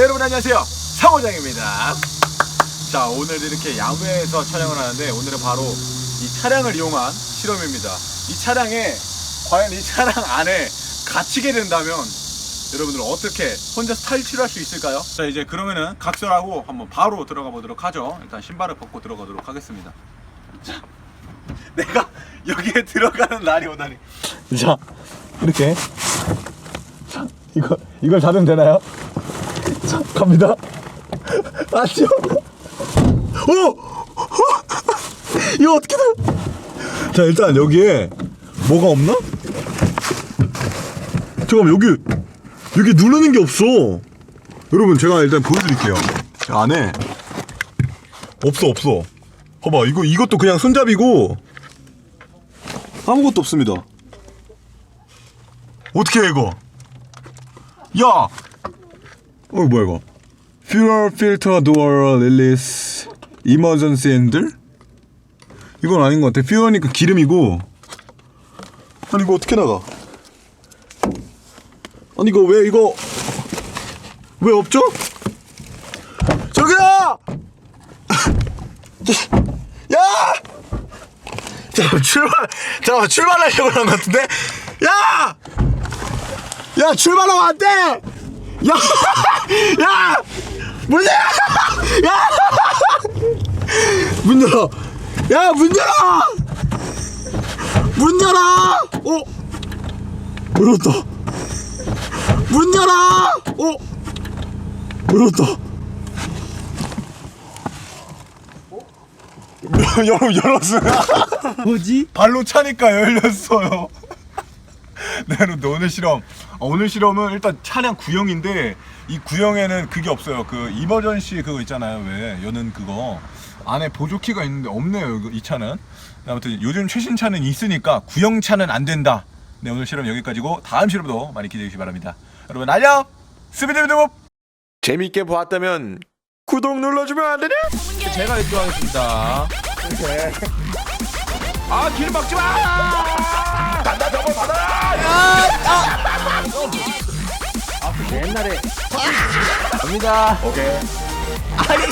네, 여러분 안녕하세요. 상호장입니다. 자, 오늘 이렇게 야외에서 촬영을 하는데 오늘은 바로 이 차량을 이용한 실험입니다. 이 차량에 과연 이 차량 안에 갇히게 된다면 여러분들 어떻게 혼자서 탈출할 수 있을까요? 자, 이제 그러면은 각설하고 한번 바로 들어가 보도록 하죠. 일단 신발을 벗고 들어가도록 하겠습니다. 자, 내가 여기에 들어가는 날이 오다니. 자, 이렇게. 자, 이거, 이걸 닫으면 되나요? 자, 갑니다. 아시오. 오! 이거 어떻게 돼? 자, 일단 여기에 뭐가 없나? 잠깐만, 여기, 여기 누르는 게 없어. 여러분, 제가 일단 보여드릴게요. 안에 없어, 없어. 봐봐, 이거, 이것도 그냥 손잡이고, 아무것도 없습니다. 어떻게 해 이거? 야! 어 뭐야 이거? Fuel filter door release emergency handle? 이건 아닌 것 같아. 퓨어니까 기름이고. 아니 이거 어떻게 나가? 아니 이거 왜 이거 왜 없죠? 저기요! 야! 잠깐 출발 잠깐 출발하려고 그런 것 같은데 야! 야 출발하면 안 돼! 야! 야! 문 열어! 야! 문 열어! 야 문 열어! 문 열어! 어? 열었다 문 열어! 어? 열었다 여러분 열었어요 뭐지? 발로 차니까 열렸어요. 네, 여러분들 오늘 실험. 어, 오늘 실험은 일단 차량 구형인데 이 구형에는 그게 없어요. 그 이머전시 그거 있잖아요. 왜 여는 그거 안에 보조키가 있는데 없네요. 이 차는. 아무튼 요즘 최신 차는 있으니까 구형 차는 안 된다. 네, 오늘 실험 여기까지고 다음 실험도 많이 기대해 주시기 바랍니다. 여러분 안녕. 스비드비드봅. 재밌게 보았다면 구독 눌러주면 안 되냐? 제가 1등 하겠습니다. 아, 기름 막지 마! 저거 받아라! 옛날에. 갑니다. 오케이. 아니,